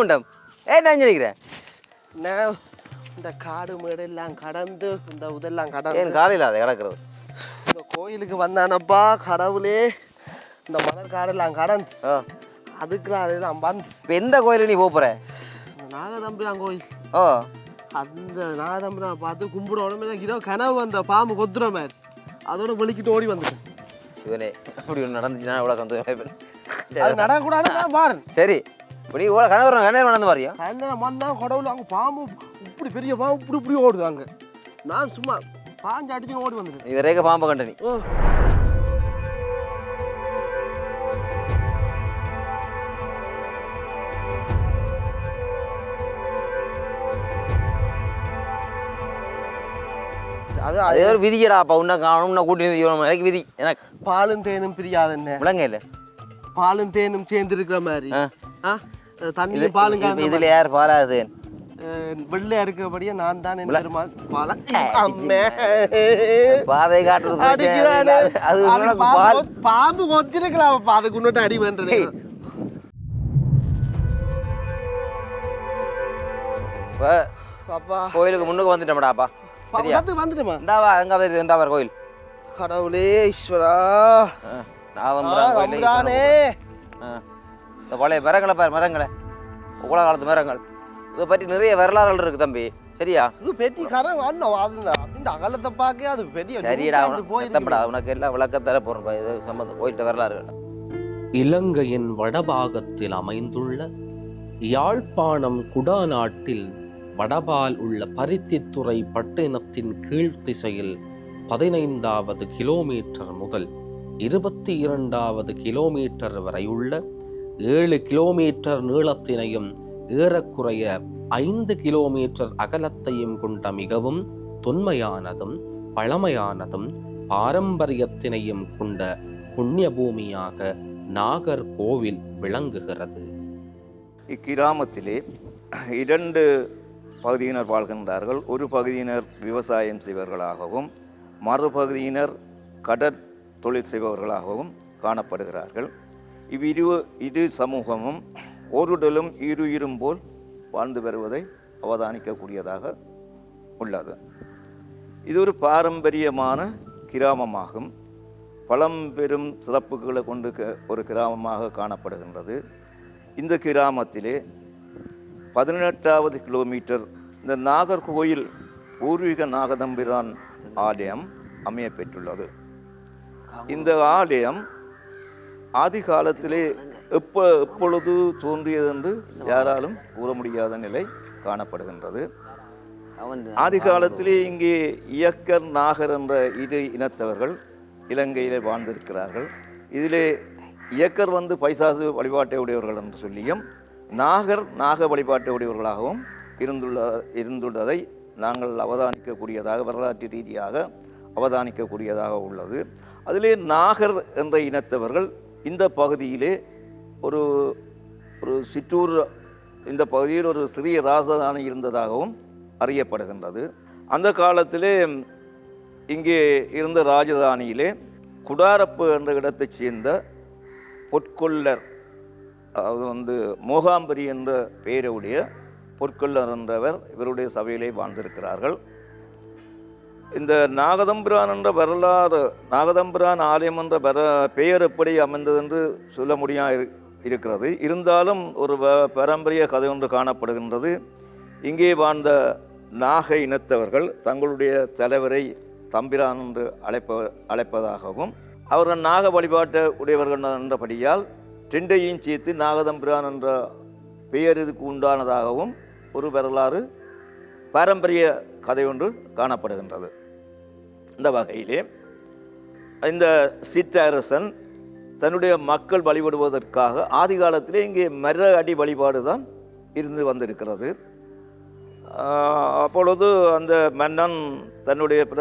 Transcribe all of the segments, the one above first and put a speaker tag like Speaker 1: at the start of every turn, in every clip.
Speaker 1: உண்டம் ஏன் நான் நினைக்கிறேன்
Speaker 2: நான் இந்த காடு மேடு எல்லாம் கடந்து இந்த இதெல்லாம்
Speaker 1: ஏன்
Speaker 2: கடந்து
Speaker 1: காலையில் அதை கிடக்கிறது?
Speaker 2: இந்த கோயிலுக்கு வந்தானப்பா கடவுளே. இந்த மலர் காடெல்லாம் கடந்து. அதுக்கு அதெல்லாம் வந்து
Speaker 1: இப்போ எந்த கோயிலுக்கு நீ போக போகிற
Speaker 2: நாகதம்பிரான் கோயில்.
Speaker 1: ஓ
Speaker 2: அந்த நாகதம்பிரான் பார்த்து கும்பிட உடனே இரவு கனவு வந்த பாம்பு கொத்துற மாதிரி அதோட வெளிக்கிட்டு ஓடி வந்துட்டேன்
Speaker 1: சிவனே அப்படி ஒன்று நடந்துச்சுன்னா எவ்வளோ சந்தோஷம்
Speaker 2: அது நடக்கக்கூடாதுன்னு பாரு.
Speaker 1: சரி. இப்போ நீ இவ்வளோ கனவு கண்ணேர் நடந்து பாரியா
Speaker 2: சாயந்தரம் வந்தான் கடவுள் அங்கே பாம்பு இப்படி பெரிய பாம்பு இப்படி இப்படி ஓடுது அங்கே. நான் சும்மா பாஞ்சு அடிச்சு ஓடி வந்துட்டேன்.
Speaker 1: நீ வரைக்கும் பாம்பை கண்ட நீ.
Speaker 2: ஓ. அது
Speaker 1: அதே ஒரு விதியடா அப்பா. உன்னை காணும் உன்னை கூட்டி வந்து எனக்கு விதி. எனக்கு
Speaker 2: பாலும் தேனும் பிரியாத என்ன
Speaker 1: விளங்க இல்லை.
Speaker 2: பாலும் தேனும் சேர்ந்து இருக்கிற மாதிரி
Speaker 1: ஆ.
Speaker 2: பாலும் கலந்த
Speaker 1: இதில் யார் பாலாது?
Speaker 2: வெள்ளையா இருக்கபடியே நான் தான் என் பெருமாள் பால. அம்மே.
Speaker 1: பாதை காட்டுறது. அது
Speaker 2: பாம்பு
Speaker 1: பால்
Speaker 2: கொத்- பாம்பு கொத்திருக்கலாம் அதுக்கு முன்னாடி அடி பாப்பா.
Speaker 1: கோயிலுக்கு முன்னுக்கு வந்துட்டோம்டாப்பா
Speaker 2: வந்து வந்துட்டுமா
Speaker 1: இந்தாவா எங்க வருது இந்தா வர கோயில்.
Speaker 2: கடவுளே ஈஸ்வரா.
Speaker 1: ஆ, நாதம்புரம் கோயில் இந்த பழைய மரங்களை பாரு மரங்களை. உலக காலத்து மரங்கள். இதை பற்றி நிறைய வரலாறுகள் இருக்கு தம்பி. சரியா?
Speaker 2: இது பெட்டி கரம் அண்ணன் அது அதிண்ட அகலத்தை பார்க்க அது பெரிய
Speaker 1: சரிடா. தம்படா உனக்கு எல்லாம் விளக்கம் தர போறேன். இது சம்பந்தம். போயிட்ட வரலாறுகள்.
Speaker 3: இலங்கையின் வடபாகத்தில் அமைந்துள்ள யாழ்ப்பாணம் குடாநாட்டில் வடபால் உள்ள பருத்தித்துறை பட்டினத்தின் கீழ்த்திசையில் பதினைந்தாவது கிலோமீட்டர் முதல் இருபத்தி இரண்டாவது கிலோமீட்டர் வரையுள்ள ஏழு கிலோமீட்டர் நீளத்தினையும் ஏறக்குறைய ஐந்து கிலோமீட்டர் அகலத்தையும் கொண்ட மிகவும் தொன்மையானதும் பழமையானதும் பாரம்பரியத்தினையும் கொண்ட புண்ணிய பூமியாக நாகர்கோவில் விளங்குகிறது.
Speaker 4: இக்கிராமத்திலே இரண்டு பகுதியினர் வாழ்கின்றார்கள். ஒரு பகுதியினர் விவசாயம் செய்பவர்களாகவும் மறுபகுதியினர் கடற் தொழில் செய்பவர்களாகவும் காணப்படுகிறார்கள். இவ்விரு இரு சமூகமும் ஓருடலும் இருயிரும் போல் வாழ்ந்து வருவதை அவதானிக்கக்கூடியதாக உள்ளது. இது ஒரு பாரம்பரியமான கிராமமாகும். பழம்பெரும் சிறப்புகளை கொண்டு க- ஒரு கிராமமாக காணப்படுகின்றது. இந்த கிராமத்திலே பதினெட்டாவது கிலோமீட்டர் இந்த நாகர்கோயில் பூர்வீக நாகதம்பிரான் ஆலயம் அமைய பெற்றுள்ளது இந்த ஆலயம் ஆதி காலத்திலே எப்ப எப்பொழுது தோன்றியது என்று யாராலும் கூற முடியாத நிலை காணப்படுகின்றது. ஆதி காலத்திலே இங்கே இயக்கர் நாகர் என்ற இரு இனத்தவர்கள் இலங்கையிலே வாழ்ந்திருக்கிறார்கள். இதிலே இயக்கர் வந்து பைசாசு வழிபாட்டை உடையவர்கள் என்று சொல்லியும் நாகர் நாக வழிபாட்டை உடையவர்களாகவும் இருந்துள்ள இருந்துள்ளதை நாங்கள் அவதானிக்கக்கூடியதாக வரலாற்று ரீதியாக அவதானிக்கக்கூடியதாக உள்ளது. அதிலே நாகர் என்ற இனத்தவர்கள் இந்த பகுதியிலே ஒரு ஒரு சிற்றூர் இந்த பகுதியில் ஒரு சிறிய ராஜதானி இருந்ததாகவும் அறியப்படுகின்றது. அந்த காலத்திலே இங்கே இருந்த ராஜதானியிலே குடாரப்பு என்ற இடத்தைச் சேர்ந்த பொற்கொல்லர் அதாவது வந்து மோகாம்பரி என்ற பெயருடைய பொற்கொல்லர் என்றவர் இவருடைய சபையிலே வாழ்ந்திருக்கிறார்கள். இந்த நாகதம்பிரான் என்ற வரலாறு நாகதம்பிரான் ஆலயம் என்ற வர பெயர் எப்படி அமைந்தது என்று சொல்ல முடியா இருக்கிறது. இருந்தாலும் ஒரு வ- பாரம்பரிய கதை ஒன்று காணப்படுகின்றது. இங்கே வாழ்ந்த நாக இனத்தவர்கள் தங்களுடைய தலைவரை தம்பிரான் என்று அழைப்ப அழைப்பதாகவும் அவர்கள் நாக வழிபாட்டை உடையவர்கள் என்றபடியால் ரெண்டையும் சேர்த்து நாகதம்பிரான் என்ற பெயர் இதுக்கு உண்டானதாகவும் ஒரு வரலாறு பாரம்பரிய கதை ஒன்று காணப்படுகின்றது. இந்த வகையிலே இந்த சிற்றரசன் தன்னுடைய மக்கள் வழிபடுவதற்காக ஆதி காலத்திலே இங்கே மர அடி வழிபாடு தான் இருந்து வந்திருக்கிறது. அப்பொழுது அந்த மன்னன் தன்னுடைய பிற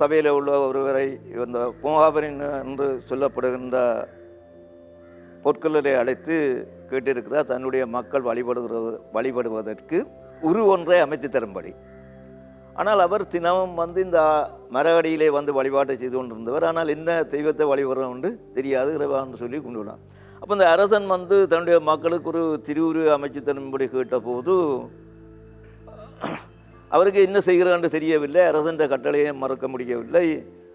Speaker 4: சபையில் உள்ள ஒருவரை இந்த பூங்காபரின் என்று சொல்லப்படுகின்ற பொற்கொள்ளரை அழைத்து கேட்டிருக்கிறார் தன்னுடைய மக்கள் வழிபடுகிற வழிபடுவதற்கு உரு ஒன்றை அமைத்து தரும்படி. ஆனால் அவர் தினமும் வந்து இந்த மரகடியிலே வந்து வழிபாட்டை செய்து கொண்டிருந்தவர். ஆனால் என்ன தெய்வத்தை வழிபடுறோம் என்று தெரியாது இறைவான்னு சொல்லி கொண்டு விடான் அப்போ இந்த அரசன் வந்து தன்னுடைய மக்களுக்கு ஒரு திருவுரு அமைச்சு தரும்படி கேட்டபோது அவருக்கு என்ன செய்கிறான்னு தெரியவில்லை. அரசன்ற கட்டளையை மறக்க முடியவில்லை.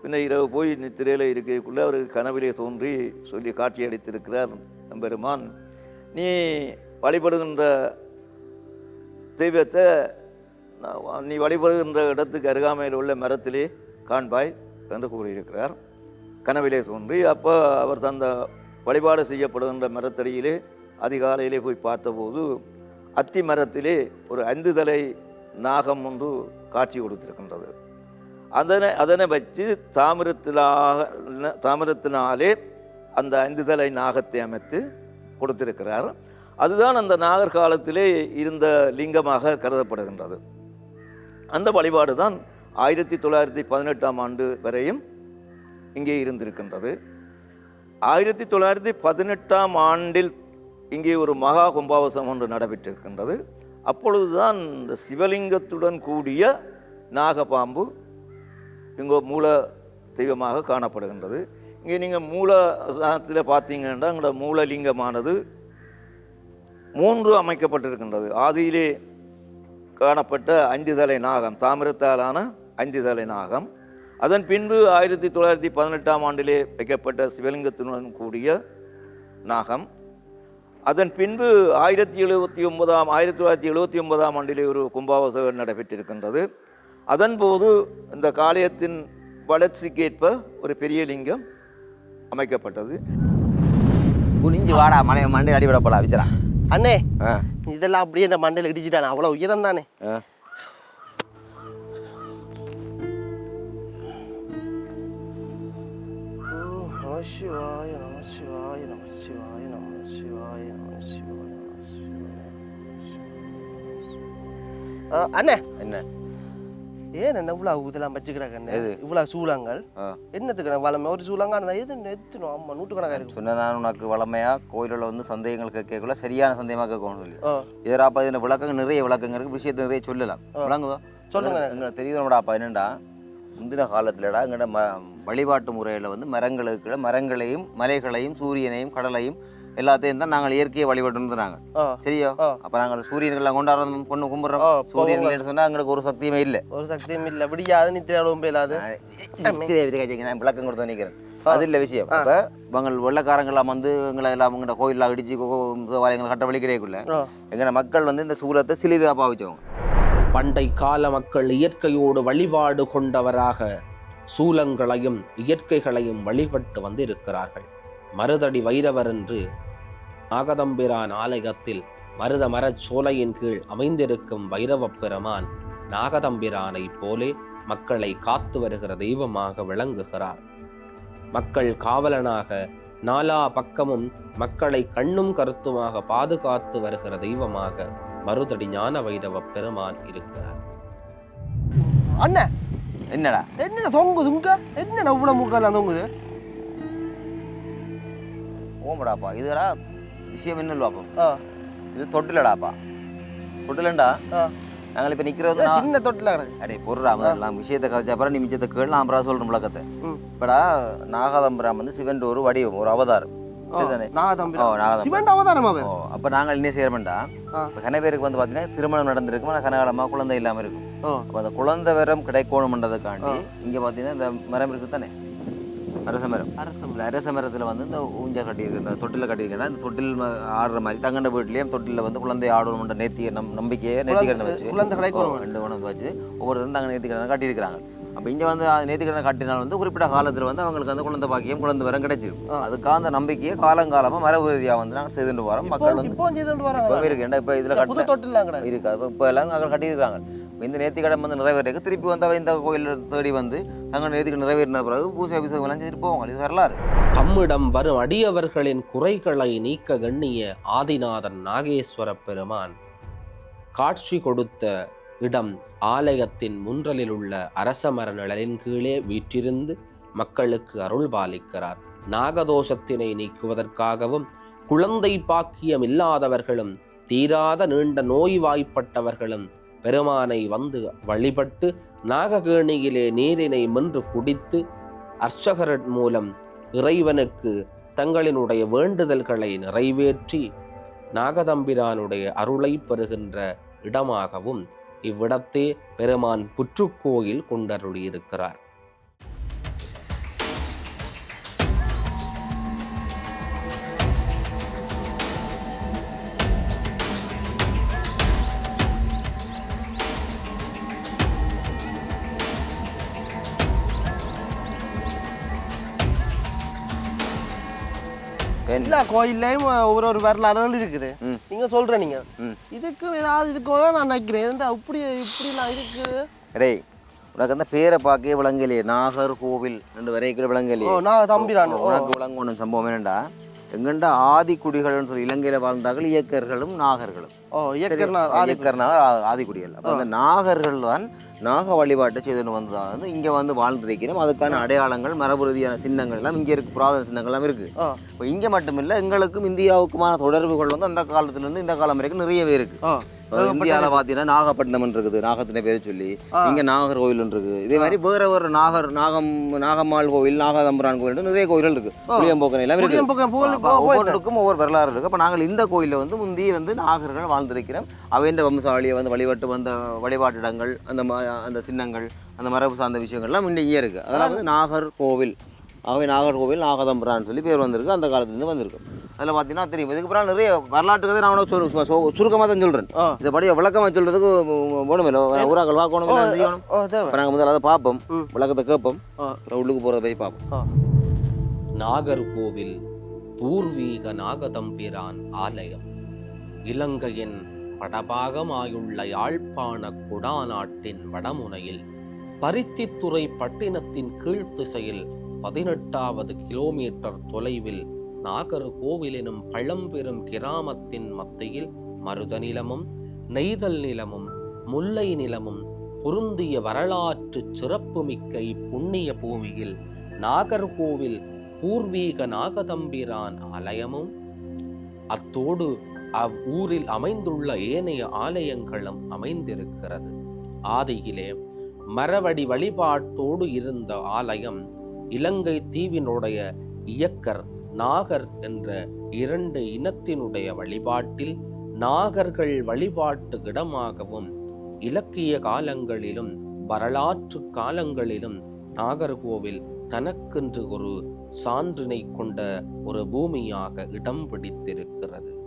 Speaker 4: பின்ன இரவு போய் நித்திரையில் இருக்கக்குள்ளே அவருக்கு கனவிலே தோன்றி சொல்லி காட்சி அளித்திருக்கிறார் பெருமான் நீ வழிபடுகின்ற தெய்வத்தை நீ வழிபடுகின்ற இடத்துக்கு அருகாமையில் உள்ள மரத்திலே காண்பாய் என்று கூறியிருக்கிறார். கனவிலே தோன்றி அப்போ அவர் தந்த வழிபாடு செய்யப்படுகின்ற மரத்தடியிலே அதிகாலையிலே போய் பார்த்தபோது அத்தி மரத்திலே ஒரு ஐந்து தலை நாகம் ஒன்று காட்சி கொடுத்திருக்கின்றது. அதனை அதனை வச்சு தாமிரத்திலாக தாமிரத்தினாலே அந்த ஐந்து தலை நாகத்தை அமைத்து கொடுத்திருக்கிறார். அதுதான் அந்த நாகர் காலத்திலே இருந்த லிங்கமாக கருதப்படுகின்றது. அந்த வழிபாடு தான் ஆயிரத்தி தொள்ளாயிரத்தி பதினெட்டாம் ஆண்டு வரையும் இங்கே இருந்திருக்கின்றது. ஆயிரத்தி தொள்ளாயிரத்தி பதினெட்டாம் ஆண்டில் இங்கே ஒரு மகா கும்பாவசம் ஒன்று நடைபெற்றிருக்கின்றது. அப்பொழுதுதான் இந்த சிவலிங்கத்துடன் கூடிய நாகப்பாம்பு இங்கே மூல தெய்வமாக காணப்படுகின்றது. இங்கே நீங்கள் மூல பார்த்தீங்கன்னா எங்களோட மூலலிங்கமானது மூன்று அமைக்கப்பட்டிருக்கின்றது. ஆதியிலே காணப்பட்ட அஞ்சு தலை நாகம் தாமிரத்தாலான அஞ்சு தலை நாகம். அதன் பின்பு ஆயிரத்தி தொள்ளாயிரத்தி பதினெட்டாம் ஆண்டிலே வைக்கப்பட்ட சிவலிங்கத்துடன் கூடிய நாகம். அதன் பின்பு ஆயிரத்தி எழுபத்தி ஒன்பதாம் ஆயிரத்தி தொள்ளாயிரத்தி எழுபத்தி ஒன்பதாம் ஆண்டிலே ஒரு கும்பாவசம் நடைபெற்றிருக்கின்றது. அதன்போது இந்த காளையத்தின் வளர்ச்சிக்கேற்ப ஒரு பெரிய லிங்கம் அமைக்கப்பட்டது.
Speaker 1: குனிஞ்சு வாடா மலை மண்டை அடிபட போடா விச்சரா
Speaker 2: அண்ணே இதெல்லாம் அப்படியே இந்த மண்டையில் இடிச்சிட்டானே அவ்வளோ உயரம் தானே சிவாய நம சிவாய நம சிவாய நம சிவாய நம சிவாய நம சிவாய. ஆ, அண்ணே.
Speaker 1: என்ன?
Speaker 2: ஏன் என்ன இவ்வளோ இதெல்லாம் வச்சுக்கிறாங்க
Speaker 1: எது?
Speaker 2: இவ்வளோ சூளங்கள்? என்னத்துக்கு வளமை? ஒரு சூளங்கான எது எத்தணும்? ஆமா நூற்றுக்கணக்காக இருக்கு.
Speaker 1: சொன்ன நான் உனக்கு வளமையா கோயிலில் வந்து சந்தேகங்கள் கேட்கக்குள்ள சரியான சந்தேகமாக கேட்கணும் சொல்லி.
Speaker 2: ஓ
Speaker 1: இதராப்பா இதில் விளக்கங்கள்? நிறைய விளக்கங்கள் இருக்கு. விஷயத்தை நிறைய சொல்லலாம். விளங்குதோ?
Speaker 2: சொல்லுங்க.
Speaker 1: எங்களுக்கு தெரியுதுடாப்பா என்னண்டா முந்தின காலத்துலடா எங்கட ம வழிபாட்டு முறையில் வந்து மரங்களுக்கு மரங்களையும் மலைகளையும் சூரியனையும் கடலையும் எல்லாத்தையும் தான் நாங்கள் இயற்கையை வழிபட்டு நாங்கள் சரியோ. அப்போ நாங்கள் சூரியன்கள்லாம் கொண்டாடுறோம் பொண்ணு கும்பிட்றோம். சூரியன் சொன்னால் எங்களுக்கு ஒரு சக்தியுமே இல்லை.
Speaker 2: ஒரு சக்தியும் இல்லை. விடியாது நித்திரை அளவும் இல்லாது
Speaker 1: நான் விளக்கம் கொடுத்து நினைக்கிறேன். அது இல்லை விஷயம். அப்போ இவங்க வெள்ளக்காரங்களாம் வந்து எங்களை எல்லாம் எங்கள்ட கோயிலில் அடிச்சு எங்களை கட்ட வழி கிடைக்குள்ள
Speaker 2: ஆ.
Speaker 1: எங்கட மக்கள் வந்து இந்த சூலத்தை சிலுவையாக பாவிச்சவங்க
Speaker 3: பண்டை கால மக்கள் இயற்கையோடு வழிபாடு கொண்டவராக சூலங்களையும் இயற்கைகளையும் வழிபட்டு வந்திருக்கிறார்கள். மருதடி வைரவர் என்று நாகதம்பிரான் ஆலயத்தில் மருத மரச் சோலையின் கீழ் அமைந்திருக்கும் வைரவப் பெருமான் நாகதம்பிரானைப் போலே மக்களை காத்து வருகிற தெய்வமாக விளங்குகிறார். மக்கள் காவலனாக நாலா பக்கமும் மக்களை கண்ணும் கருத்துமாக பாதுகாத்து வருகிற தெய்வமாக மருதடி ஞான வைரவ பெருமான் இருக்கிறார்.
Speaker 2: அண்ணே!
Speaker 1: என்னடா?
Speaker 2: என்ன தொங்குது உங்க? என்ன இவ்வளோ முக்கெல்லாம் தொங்குது?
Speaker 1: ஓமடாப்பா இதுடா விஷயம் என்ன இது தொட்டிலடாப்பா. தொட்டிலண்டா?
Speaker 2: ஆ.
Speaker 1: நாங்கள் இப்போ நிற்கிறது
Speaker 2: சின்ன தொட்டில்
Speaker 1: அடே பொருளா முதல்லாம் விஷயத்தை கதைச்ச அப்புறம் நீ மிச்சத்தை கேள் நான் அப்புறம் சொல்கிறேன் விளக்கத்தை
Speaker 2: ம்.
Speaker 1: இப்படா நாகாதம்பரம் வந்து சிவன் ஒரு வடிவம் ஒரு அவதாரம். அப்போ நாங்கள் என்ன செய்யறோம்டா? கன பேருக்கு வந்து பார்த்தீங்கன்னா திருமணம் நடந்திருக்கும் ஆனால் கனகாலமாக குழந்தை இல்லாமல் இருக்கும். அந்த குழந்தை வரம் கிடைக்கணும்ன்றதுக்காண்டி இங்கே பார்த்தீங்கன்னா இந்த மரம் இருக்குது தானே அரச மரம்
Speaker 2: அரசம்
Speaker 1: இந்த அரச மரத்தில் வந்து இந்த ஊஞ்சல் கட்டியிருக்கு இந்த தொட்டில் கட்டியிருக்கேன்னா இந்த தொட்டில் ஆடுற மாதிரி தங்கண்ட வீட்லேயும் தொட்டிலில் வந்து குழந்தை ஆடணும்ன்ற நேர்த்திய நம் நம்பிக்கையை நேர்த்திக்கடன் வச்சு
Speaker 2: குழந்தை
Speaker 1: ஓ,
Speaker 2: கிடைக்கணும்
Speaker 1: ரெண்டு குணம் வச்சு ஒவ்வொருத்தரும் தாங்க நேர்த்திக்கடன் கட்டியிருக்கிறாங்க. அப்போ இங்கே வந்து நேர்த்திக்கடன் கட்டினால் வந்து குறிப்பிட்ட காலத்தில் வந்து அவங்களுக்கு அந்த குழந்தை பாக்கியம் குழந்தை வரம் கிடைச்சிருக்கும். அதுக்காக அந்த நம்பிக்கையை காலங்காலமாக மரபு ரீதியாக வந்து நாங்கள் செய்துட்டு வரோம் மக்கள் வந்து.
Speaker 2: இப்போ
Speaker 1: இருக்கு. இப்போ இதில் கட்ட இருக்கு. இப்போ எல்லாம் அங்கே கட்டியிருக்காங்க இந்த நேர்த்திக்கடன் வந்து நிறைவேறக்கு திருப்பி வந்து இந்த கோயிலில் தேடி வந்து தங்கள் நேர்த்திக்கு நிறைவேறின பிறகு பூஜை அபிஷேகம் எல்லாம் செஞ்சுட்டு போவாங்க. இது வரலாறு.
Speaker 3: தம்மிடம் வரும் அடியவர்களின் குறைகளை நீக்க கண்ணிய ஆதிநாதன் நாகேஸ்வர பெருமான். காட்சி கொடுத்த இடம் ஆலயத்தின் முன்றலில் உள்ள அரசமர நிழலின் கீழே வீற்றிருந்து மக்களுக்கு அருள் பாலிக்கிறார். நாகதோஷத்தினை நீக்குவதற்காகவும் குழந்தை பாக்கியம் இல்லாதவர்களும் தீராத நீண்ட நோய்வாய்ப்பட்டவர்களும் பெருமானை வந்து வழிபட்டு நாககேணியிலே நீரினை மென்று குடித்து அர்ச்சகர் மூலம் இறைவனுக்கு தங்களினுடைய வேண்டுதல்களை நிறைவேற்றி நாகதம்பிரானுடைய அருளை பெறுகின்ற இடமாகவும் இவ்விடத்தே பெருமான் புற்றுக்கோயில் கொண்டருளியிருக்கிறார்.
Speaker 2: எல்லா கோயில்லையும் ஒரு ஒரு வரலாறுகள் இருக்குது. நீங்க சொல்ற நீங்க.
Speaker 1: ம்.
Speaker 2: இதுக்கு ஏதாவது இருக்கும்னா நான் நினைக்கிறேன். இந்த இப்படி இப்படிலாம் இருக்குது
Speaker 1: டேய் உனக்கு அந்த பேரை பார்க்கவே விளங்கலையே. நாகர் கோவில் ரெண்டு வரைக்கும் விளங்கலையே.
Speaker 2: நான் தம்பிரான்.
Speaker 1: உனக்கு விளங்கணும் சம்பவம் என்னடா? எங்கண்டா ஆதிக்குடிகள்னு சொல்லி இலங்கையில வாழ்ந்தார்கள் இயக்கர்களும் நாகர்களும்.
Speaker 2: ஓ இயக்கர்னா
Speaker 1: ஆதிக்குடிகள் அப்போ அந்த நாகர்கள் தான் நாக வழிபாட்டை செய்துன்னு வந்ததாக வந்து இங்கே வந்து வாழ்ந்திருக்கிறோம். அதுக்கான அடையாளங்கள் மரபு ரீதியான சின்னங்கள் எல்லாம் இங்கே இருக்கு. புராதன சின்னங்கள் எல்லாம் இருக்கு. இப்போ இங்கே மட்டுமில்லை எங்களுக்கும் இந்தியாவுக்குமான தொடர்புகள் வந்து அந்த காலத்துலேருந்து இந்த காலம் வரைக்கும் நிறையவே இருக்கு. இந்தியாவில் பார்த்தீங்கன்னா நாகப்பட்டினம் இருக்குது நாகத்தின பேர் சொல்லி. இங்கே நாகர் கோவில் இருக்குது இதே மாதிரி வேற ஒரு நாகர் நாகம் நாகம்மாள் கோவில் நாகதம்பரான் கோவில் நிறைய கோயில்கள் இருக்கு. புளியம்போக்கன் எல்லாம் இருக்கு. ஒவ்வொருக்கும் ஒவ்வொரு வரலாறு இருக்கு. அப்போ நாங்கள் இந்த கோயிலில் வந்து முந்தி வந்து நாகர்கள் வாழ்ந்திருக்கிறோம். அவைன்ற வம்சாவளியை வந்து வழிபட்டு வந்த வழிபாட்டிடங்கள் அந்த அந்த சின்னங்கள் அந்த மரபு சார்ந்த விஷயங்கள்லாம் இன்னைக்கு இருக்கு. அதெல்லாம் வந்து நாகர் கோவில். ஆகவே நாகர்கோவில் நாகதம்பரான்னு சொல்லி பேர் வந்திருக்கு. அந்த காலத்துலேருந்து வந்திருக்கு. அதில் பார்த்தீங்கன்னா தெரியும். இதுக்கு அப்புறம் நிறைய வரலாற்று கதை நான் சுருக்கமாக தான் சொல்கிறேன் இதை படி விளக்கமாக சொல்கிறதுக்கு ஊராக்கள் பார்க்கணும் இல்லை
Speaker 2: ஓ தேவை
Speaker 1: இப்போ நாங்கள் முதல்ல அதை பார்ப்போம். விளக்கத்தை கேட்போம். உள்ளுக்கு போகிறத போய் பார்ப்போம்.
Speaker 3: நாகர்கோவில் பூர்வீக நாகதம்பிரான் ஆலயம். இலங்கையின் வடபாகமாயுள்ள யாழ்ப்பாண குடாநாட்டின் வடமுனையில் பருத்தித்துறை பட்டினத்தின் கீழ்த்திசையில் பதினெட்டாவது கிலோமீட்டர் தொலைவில் நாகர்கோவில் எனும் பழம்பெரும் கிராமத்தின் மத்தியில் மருத நிலமும் நெய்தல் நிலமும் முல்லை நிலமும் பொருந்திய வரலாற்று சிறப்புமிக்க இப்புண்ணிய பூமியில் நாகர்கோவில் பூர்வீக நாகதம்பிரான் ஆலயமும். அத்தோடு அவ்வூரில் அமைந்துள்ள ஏனைய ஆலயங்களும் அமைந்திருக்கிறது. ஆதியிலே மரவடி வழிபாட்டோடு இருந்த ஆலயம் இலங்கை தீவினுடைய இயக்கர் நாகர் என்ற இரண்டு இனத்தினுடைய வழிபாட்டில் நாகர்கள் வழிபாட்டு இடமாகவும் இலக்கிய காலங்களிலும் வரலாற்று காலங்களிலும் நாகர்கோவில் தனக்கென்று ஒரு சான்றினை கொண்ட ஒரு பூமியாக இடம் பிடித்திருக்கிறது.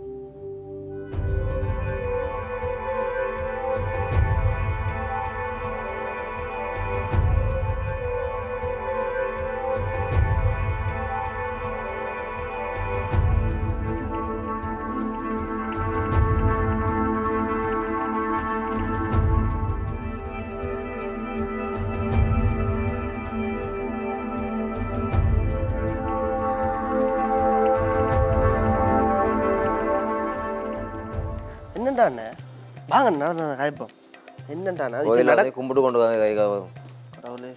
Speaker 2: என்னண்டா அண்ணே வாங்க நடந்த காய்ப்போம். என்னண்டா அண்ணே அதுக்கு
Speaker 1: கோயிலில்
Speaker 2: நட
Speaker 1: வந்து கும்பிட்டு கொண்டு வாங்க கை
Speaker 2: கடவுளே.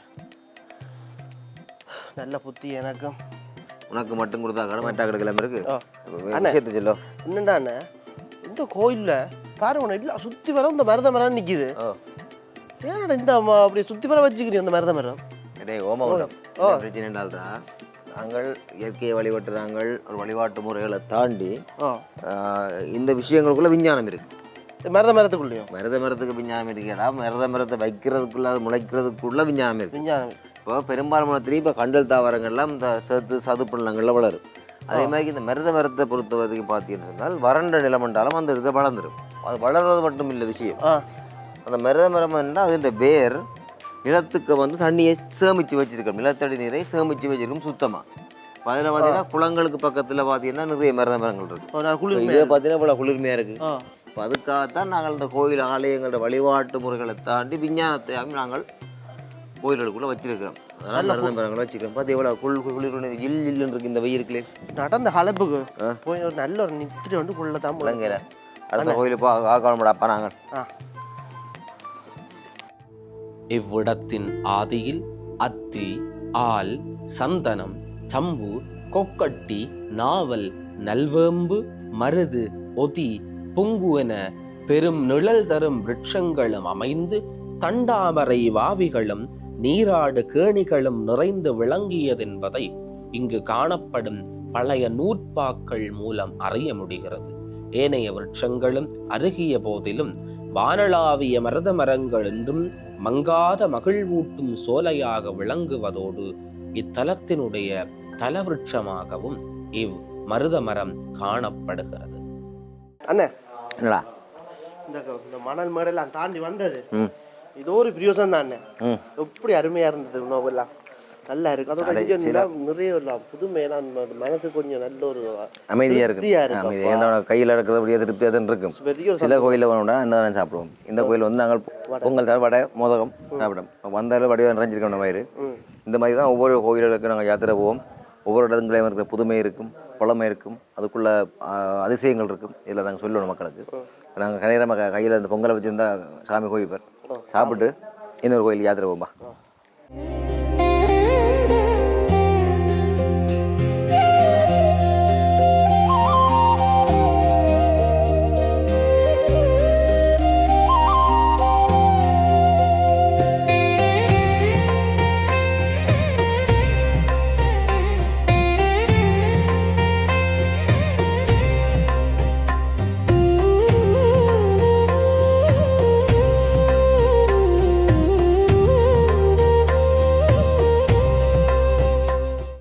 Speaker 2: நல்ல புத்தி எனக்கும்.
Speaker 1: உனக்கு மட்டும் கொடுத்தா கடை மட்டா கிடைக்கலாம இருக்கு. விஷயத்தை சொல்லோ.
Speaker 2: இந்த கோயில்ல பாரு உன இல்ல சுத்தி வர இந்த மருத மரம் நிக்குது.
Speaker 1: ஓ
Speaker 2: ஏன்டா இந்த அப்படி சுத்தி வர வச்சுக்கிறீங்க இந்த மருத மரம்?
Speaker 1: ஓமகுண்டம் என்ன பிரச்சனை என்றால்டா நாங்கள் இயற்கையை வழிபட்டுறாங்கள் ஒரு வழிபாட்டு முறைகளை தாண்டி இந்த விஷயங்களுக்குள்ள விஞ்ஞானம் இருக்கு.
Speaker 2: மருத மரத்துக்குள்ளேயும்
Speaker 1: மருத மரத்துக்கு விஞ்ஞானம் இருக்கேடா மருத மரத்தை வைக்கிறதுக்குள்ள அது முளைக்கிறதுக்குள்ள விஞ்ஞானம் இருக்கு.
Speaker 2: விஞ்ஞானம்
Speaker 1: இப்போ பெரும்பாலான இப்போ கண்டல் தாவரங்கள்லாம் இந்த சேத்து சதுப்பு நிலங்களில் வளரும். அதே மாதிரி இந்த மருத மரத்தை பொறுத்த வரைக்கும் பார்த்தீங்கன்னு சொன்னால் வறண்ட நிலமண்டாலும் அந்த இதை வளர்ந்துடும் அது வளர்றது மட்டும் இல்லை விஷயம் அந்த மருத மரம் அது வேர் நிலத்துக்கு வந்து தண்ணியை சேமித்து வச்சிருக்கோம். நிலத்தடி நீரை சேமித்து வச்சிருக்கோம் சுத்தமாக அதில் பார்த்தீங்கன்னா குளங்களுக்கு பக்கத்தில் பார்த்தீங்கன்னா நிறைய மருத மரங்கள் இருக்கு.
Speaker 2: ஒரு நாள் குளிர்
Speaker 1: இதை பார்த்தீங்கன்னா இவ்வளோ குளிர்மையாக இருக்குது இப்போ அதுக்காகத்தான் நாங்கள் இந்த கோயில் ஆலயங்களோட வழிபாட்டு முறைகளை தாண்டி விஞ்ஞானத்தை நாங்கள் கோயில்களுக்குள்ளே வச்சிருக்கிறோம். அதனால் மருத மரங்களை வச்சிருக்கோம் பார்த்து எவ்வளோ குள் குளிர் இல் இல்லுன்னு இருக்கு இந்த வெயிலுக்குள்ளே.
Speaker 2: நடந்த கலப்புக்கு
Speaker 1: ஆ.
Speaker 2: போய் ஒரு நல்ல ஒரு நித்திரி வந்து கொள்ள தான் போகலாம்.
Speaker 1: இலங்கையில் அடுத்த கோயிலுக்கு ஆக்காமடாப்பா நாங்கள்.
Speaker 3: இவ்விடத்தின் ஆதியில் அத்தி ஆல் சந்தனம் சம்பு கொக்கட்டி நாவல் நல்வேம்பு மருது ஒதி பொங்குவன பெரும் நிழல் தரும் விருட்சங்களும் அமைந்து தண்டாமரை வாவிகளும் நீராடு கேணிகளும் நிறைந்து விளங்கியதென்பதை இங்கு காணப்படும் பழைய நூற்பாக்கள் மூலம் அறிய முடிகிறது. ஏனைய விருட்சங்களும் அருகிய போதிலும் வானளாவிய மரத மரங்கள் என்றும் மங்காத மகிழ்வூட்டும் சோலையாக விளங்குவதோடு இத்தலத்தினுடைய தலவிருட்சமாகவும் இவ் மருதமரம் காணப்படுகிறது.
Speaker 2: அண்ணே
Speaker 1: என்னடா?
Speaker 2: இந்த இந்த மணல் மேடெல்லாம் தாண்டி வந்தது. இது ஒரு பிரியோசம் தான். எப்படி அருமையா இருந்தது உணவெல்லாம். நல்லா இருக்கு. அதோட நிறைய நம்ம மனசு கொஞ்சம் நல்ல ஒரு
Speaker 1: அமைதியாக இருக்கு.
Speaker 2: திருப்தியா இருக்கு.
Speaker 1: அமைதி. என்னோட கையில் இருக்கிற அப்படியே திருப்தி அதுன்னு இருக்கும். சில கோயிலில் போனோம்னா என்ன தான் சாப்பிடுவோம். இந்த கோயில் வந்து நாங்கள் பொங்கல் தவிர வடை மோதகம் சாப்பிடும். வந்தாலும் வடிவம் நிறைஞ்சிருக்கோம் நம்ம வயிறு.
Speaker 2: ம்.
Speaker 1: இந்த மாதிரி தான் ஒவ்வொரு கோயில்களுக்கும் நாங்கள் யாத்திரை போவோம். ஒவ்வொரு இடங்களையும் இருக்கிற புதுமை இருக்கும். பழமை இருக்கும். அதுக்குள்ள அதிசயங்கள் இருக்கும். இதில் நாங்கள் சொல்லணும் மக்களுக்கு. நாங்கள் கணிதமாக கையில் இந்த பொங்கலை வச்சுருந்தா சாமி கோயிப்பர் சாப்பிட்டு இன்னொரு கோயில் யாத்திரை போகும்பா